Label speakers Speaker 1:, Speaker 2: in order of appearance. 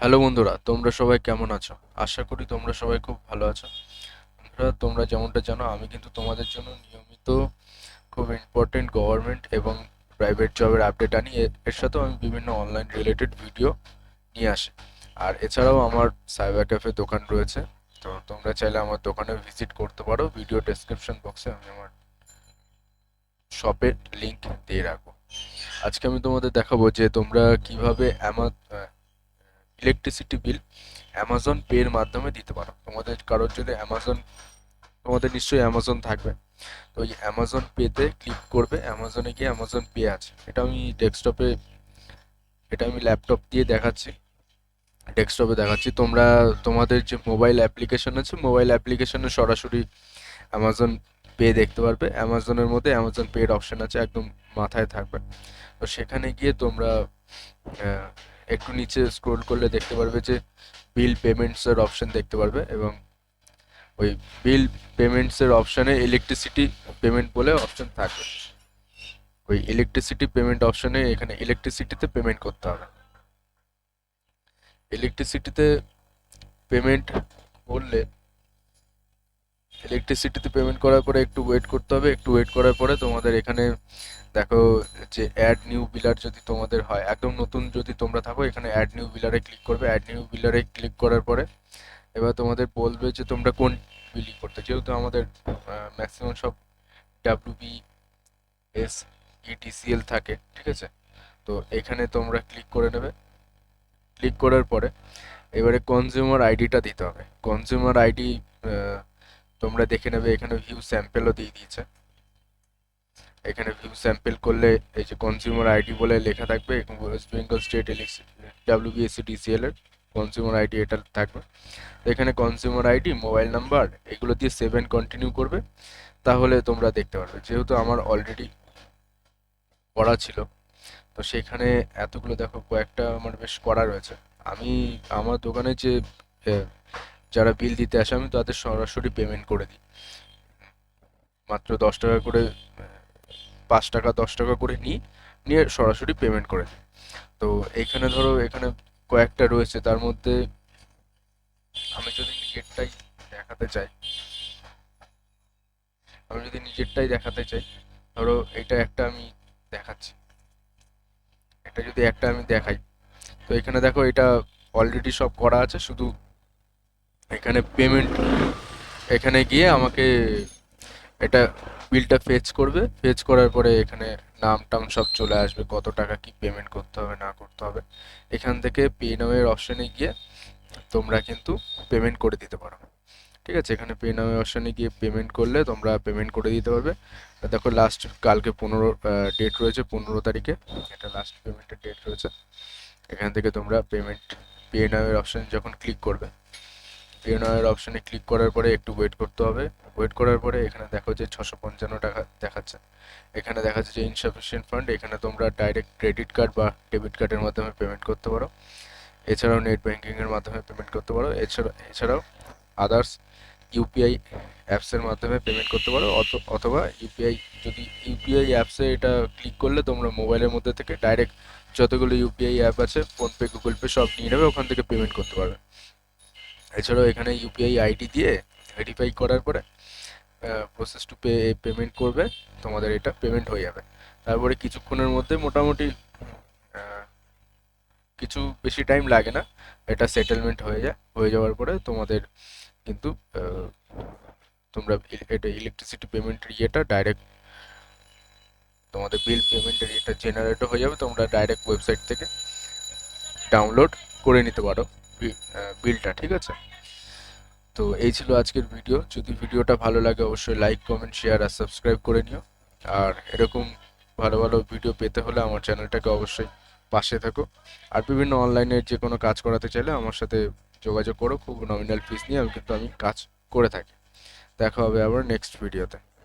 Speaker 1: Hello বন্ধুরা, তোমরা সবাই কেমন আছো? আশা করি তোমরা সবাই খুব ভালো আছো। বন্ধুরা, তোমরা যেমনটা জানো, আমি কিন্তু তোমাদের জন্য নিয়মিত খুব ইম্পর্টেন্ট গভর্নমেন্ট এবং প্রাইভেট জবের আপডেট আনি। এর সাথেও আমি বিভিন্ন অনলাইন রিলেটেড ভিডিও নিয়ে আসি। আর এছাড়াও আমার সাইবার ক্যাফে দোকান রয়েছে। তো তোমরা চাইলে আমার দোকানে ভিজিট করতে পারো। ভিডিও ডেসক্রিপশন বক্সে আমি আমার শপের লিংক দিয়ে রাখব। আজকে আমি তোমাদের দেখাবো যে তোমরা কীভাবে অ্যামা ইলেকট্রিসিটি বিল অ্যামাজন পের মাধ্যমে দিতে পারো। তোমাদের কারোর যদি অ্যামাজন তোমাদের নিশ্চয়ই অ্যামাজন থাকবে। তো ওই অ্যামাজন পেতে ক্লিক করবে অ্যামাজনে গিয়ে অ্যামাজন পে আছে। এটা আমি ডেস্কটপে এটা আমি ল্যাপটপ দিয়ে দেখাচ্ছি। ডেস্কটপে দেখাচ্ছি। তোমরা, তোমাদের যে মোবাইল অ্যাপ্লিকেশন আছে মোবাইল অ্যাপ্লিকেশনে সরাসরি অ্যামাজন পে দেখতে পারবে। অ্যামাজনের মধ্যে অ্যামাজন পের অপশন আছে, একদম মাথায় থাকবে। তো সেখানে গিয়ে তোমরা একটু নিচে স্ক্রোল করলে দেখতে পারবে যে বিল পেমেন্টসের অপশন দেখতে পারবে এবং ওই বিল পেমেন্টসের অপশানে ইলেকট্রিসিটি পেমেন্ট বলে অপশন থাকবে। ওই ইলেকট্রিসিটি পেমেন্ট অপশানে এখানে ইলেকট্রিসিটিতে পেমেন্ট করতে হবে। ইলেকট্রিসিটিতে পেমেন্ট করলে ইলেকট্রিসিটিতে পেমেন্ট করার পরে একটু ওয়েট করতে হবে, একটু ওয়েট করার পরে তোমাদের এখানে দেখো যে অ্যাড নিউ বিলার যদি তোমাদের হয়, একদম নতুন যদি তোমরা থাকো, এখানে অ্যাড নিউ বিলারে ক্লিক করবে অ্যাড নিউ বিলারে ক্লিক করার পরে এবার তোমাদের বলবে যে তোমরা কোন বিলিং করতে, যেহেতু আমাদের ম্যাক্সিমাম সব ডাব্লিউবি এস ইটিসিএল থাকে, ঠিক আছে? তো এখানে তোমরা ক্লিক করে নেবে। ক্লিক করার পরে এবারে কনজিউমার আইডিটা দিতে হবে। কনজিউমার আইডি তোমরা দেখে নেবে, এখানে ভিউ স্যাম্পেলও দিয়ে দিয়েছে। এখানে ভিউ স্যাম্পেল করলে এই যে কনজিউমার আইডি বলে লেখা থাকবে West Bengal state WBSC DCL এর কনজিউমার আইডি এটা থাকবে। এখানে কনজিউমার আইডি মোবাইল নাম্বার এগুলো দিয়ে সেভেন কন্টিনিউ করবে, তাহলে তোমরা দেখতে পারবে। যেহেতু আমার অলরেডি করা ছিল, তো সেখানে এতগুলো দেখো, কয়েকটা আমার বেশ করা রয়েছে। আমি, আমার দোকানে যে যারা বিল দিতে আসে, আমি তাদের সরাসরি পেমেন্ট করে দিই। মাত্র দশ টাকা করে, পাঁচ টাকা, দশ টাকা করে নিই নিয়ে সরাসরি পেমেন্ট করে দিই। তো এখানে ধরো, এখানে কয়েকটা রয়েছে, তার মধ্যে আমি যদি নিজেরটাই দেখাতে চাই, আমি যদি নিজেরটাই দেখাতে চাই, ধরো এটা একটা আমি দেখাচ্ছি। এটা যদি একটা আমি দেখাই, তো এখানে দেখো এটা অলরেডি সব করা আছে, শুধু এখানে পেমেন্ট এখানে গিয়ে আমাকে এটা বিলটা ফেচ করবে। ফেচ করার পরে এখানে নাম টাম সব চলে আসবে, কত টাকা কি পেমেন্ট করতে হবে, না করতে হবে। এখান থেকে পে নামের অপশনে গিয়ে তোমরা কিন্তু পেমেন্ট করে দিতে পারো। ঠিক আছে? এখানে পে অপশনে গিয়ে পেমেন্ট করলে তোমরা পেমেন্ট করে দিতে পারবে। দেখো লাস্ট কালকে পনেরো ডেট রয়েছে পনেরো তারিখে। এটা লাস্ট পেমেন্টের ডেট রয়েছে। এখান থেকে তোমরা পেমেন্ট পে অপশন যখন ক্লিক করবে পে নামের অপশনে ক্লিক করার পরে একটু ওয়েট করতে হবে। ওয়েট করার পরে এখানে দেখো যে ছশো পঞ্চান্ন টাকা দেখাচ্ছে। এখানে দেখাচ্ছে যে ইনসাফিসিয়েন্ট ফান্ড এখানে তোমরা ডাইরেক্ট ক্রেডিট কার্ড বা ডেবিট কার্ডের মাধ্যমে পেমেন্ট করতে পারো। এছাড়াও নেট ব্যাঙ্কিংয়ের মাধ্যমে পেমেন্ট করতে পারো। এছাড়া এছাড়াও আদার্স ইউপিআই অ্যাপসের মাধ্যমে পেমেন্ট করতে পারো। অথ- অথবা ইউপিআই যদি ইউপিআই অ্যাপসে এটা ক্লিক করলে তোমরা মোবাইলের মধ্যে থেকে ডাইরেক্ট যতগুলো ইউপিআই অ্যাপ আছে ফোনপে গুগল পে সব নিয়ে নেবে, ওখান থেকে পেমেন্ট করতে পারবে। এছাড়াও এখানে ইউপিআই আইডি দিয়ে ভেরিফাই করার পরে প্রসেস টু পে পেমেন্ট করবে, তোমাদের এটা পেমেন্ট হয়ে যাবে। তারপরে কিছুক্ষণের মধ্যে মোটামুটি কিছু বেশি টাইম লাগে না, এটা সেটেলমেন্ট হয়ে যায়। হয়ে যাওয়ার পরে তোমাদের কিন্তু তোমরা এটা ইলেকট্রিসিটি পেমেন্টের ইয়েটা ডাইরেক্ট তোমাদের বিল পেমেন্টের ইয়েটা জেনারেট হয়ে যাবে। তোমরা ডাইরেক্ট ওয়েবসাইট থেকে ডাউনলোড করে নিতে পারো। বিলটা, ঠিক আছে? তো এই ছিল আজকের ভিডিও। যদি ভিডিওটা ভালো লাগে, অবশ্যই লাইক কমেন্ট শেয়ার আর সাবস্ক্রাইব করে নিও। আর এরকম ভালো ভালো ভিডিও পেতে হলে আমার চ্যানেলটাকে অবশ্যই পাশে থাকো। আর বিভিন্ন অনলাইনে যে কোনো কাজ করাতে চাইলে আমার সাথে যোগাযোগ করো। খুব নমিনাল ফিস নিয়ে আমি কিন্তু আমি কাজ করে থাকি। দেখা হবে আবার নেক্সট ভিডিওতে